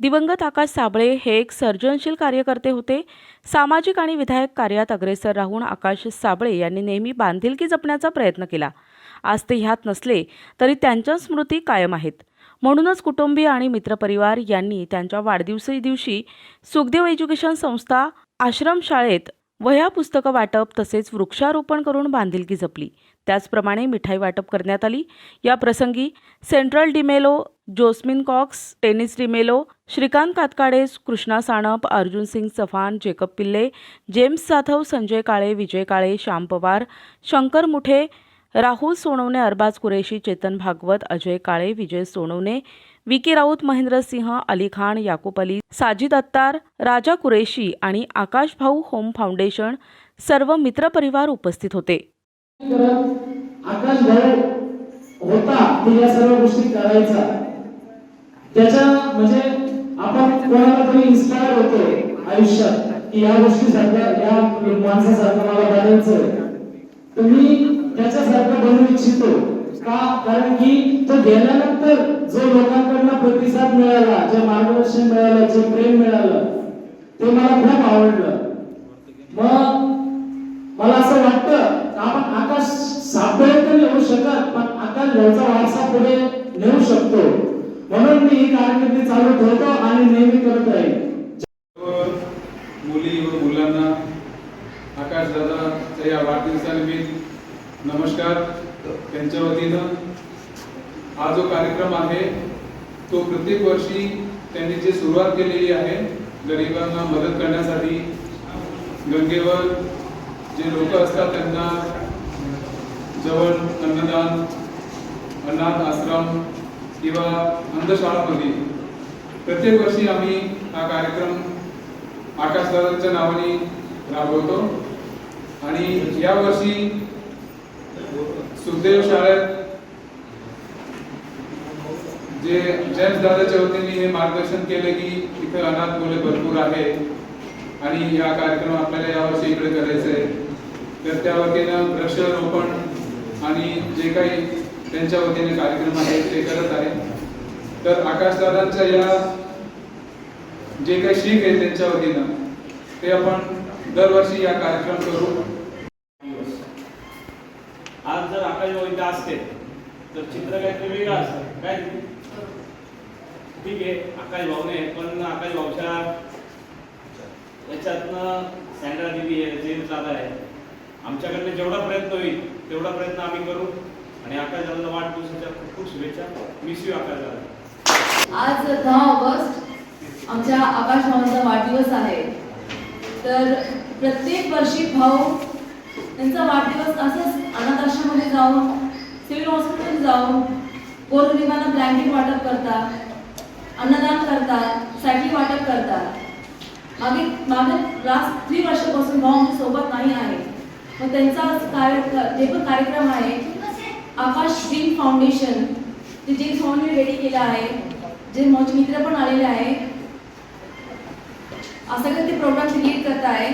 दिवंगत आकाश साबळे हे एक सर्जनशील कार्यकर्ते होते. सामाजिक आणि विधायक कार्यात अग्रेसर राहून आकाश साबळे यांनी नेहमी बांधिलकी जपण्याचा प्रयत्न केला. आज ते ह्यात नसले तरी त्यांच्या स्मृती कायम आहेत. म्हणूनच कुटुंबीय आणि मित्रपरिवार यांनी त्यांच्या वाढदिवसी दिवशी सुखदेव एज्युकेशन संस्था आश्रमशाळेत वह्या पुस्तकं वाटप तसेच वृक्षारोपण करून बांधिलकी जपली. त्याचप्रमाणे मिठाई वाटप करण्यात आली. या प्रसंगी central D'Mello जोस्मिन COX tennis D'Mello Shrikant Katkade Krishna Sanap Arjun Singh Chavan Jacob पिल्ले जेम्स जाधव संजय काळे विजय काळे श्याम पवार शंकर मुठे राहुल सोनवणे अरबाज कुरेशी चेतन भागवत अजय काळे विजय सोनवणे विकी राऊत महेंद्र सिंह अली खान याकूब अली साजिद अत्तार राजा कुरेशी आणि आकाश भाऊ होम फाउंडेशन सर्व मित्रपरिवार उपस्थित होते. आकाश भाऊ होता या सर्व गोष्टी करायचा. त्याच्या म्हणजे आपण कोणाला तरी इन्स्पायर होतोय आयुष्यात की या गोष्टी सारख्या या माणसासारखं मला बनायचंय. तर मी त्याच्यासारखं बनू इच्छितो. का? कारण की तो गेल्यानंतर जो लोकांकडनं प्रतिसाद मिळाला जे मार्गदर्शन मिळालं जे प्रेम मिळालं ते मला खूप आवडलं. मग मला असं वाटतं आपण आकाश सापडेल तर नेऊ शकत पण आकाश घरचा वारसा पुढे नेऊ शकतो. म्हणून मी ही कारकिर्दी चालू ठेवतो आणि नेहमी करत राहील मुली व मुलांना आकाश दादाच्या या वाढदिवसानिमित्त नमस्कार. त्यांच्या वतीनं हा जो कार्यक्रम आहे तो प्रत्येक वर्षी त्यांनी जी सुरुवात केलेली आहे गरिबांना मदत करण्यासाठी गंगेवर जे लोक असतात त्यांना जवळ अन्नदान अनाथ आश्रम किंवा अंधशाळामध्ये प्रत्येक वर्षी आम्ही हा कार्यक्रम आकाशदादांच्या नावाने राबवतो. आणि यावर्षी सुखदेव शाळेत जे जेम्स दादाच्या वतीने हे मार्गदर्शन केले की इथे अनाथ मुले भरपूर आहे आणि या कार्यक्रम आपल्याला यावर्षी इकडे करायचं आहे. तर त्या वतीनं वृक्षारोपण आणि जे काही त्यांच्या वतीने कार्यक्रम आहे ते करत आहे. तर आकाशदादांच्या या जे काही शीख आहे त्यांच्या वतीनं ते आपण दरवर्षी या कार्यक्रम करू. जर आकाश भाऊ असते तर चित्र काहीतरी वेगळं असतं काय? ठीक आहे आकाश भाऊने पण आकाश भाऊच्या याच्यातनं सँड्रा दिदी आहे जेम्स दादा आहे. आमच्याकडनं जेवढा प्रयत्न होईल तेवढा प्रयत्न आम्ही करू. आणि आकाश दादाला वाढदिवसाच्या खूप खूप शुभेच्छा. मिस यू आकाश दादा आज दहा ऑगस्ट आमच्या आकाश भाऊंचा वाढदिवस आहे. तर प्रत्येक वर्षी भाऊ त्यांचा वाढदिवस असंच अनाथ जाऊन सिव्हिल हॉस्पिटल जाऊन गोरगरिबांना ब्लँकेट वाटप करतात अन्नदान करतात सायकली वाटप करतात. मागे मागे लास्ट थ्री वर्षापासून भाऊ सोबत नाही आहे. मग त्यांचा कार्य जे पण कार्यक्रम आहे आकाश ग्रीन फाउंडेशन ते जे फाउंडेशन रेडी केलं आहे जे माझे मित्र पण आलेले आहे असं काही ते प्रोग्राम क्रिएट करत आहे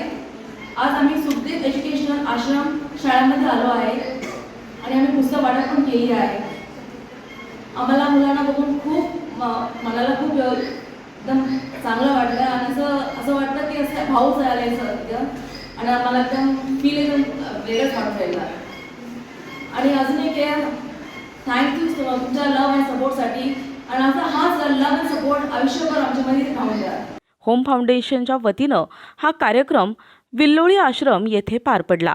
आज आम्ही सुखदेव एज्युकेशनल आश्रम शाळांमध्ये आलो आहे. आणि आम्ही पुस्तक वाटप पण केली आहे. आम्हाला मुलांना बघून खूप मनाला खूप एकदम चांगलं वाटलं आणि असं असं वाटलं की असं भाऊ भाऊच आले सध्या आणि आम्हाला एकदम फील एकदम वेगळंच वाटून राहिला. आणि अजून एक आहे थँक्यू तुमच्या लव्ह अँड सपोर्टसाठी आणि असा हाच लव्ह अँड सपोर्ट आयुष्यभर आमच्यामध्ये राहून द्या. होम फाउंडेशनच्या वतीनं हा कार्यक्रम विल्लोळी आश्रम येथे पार पडला.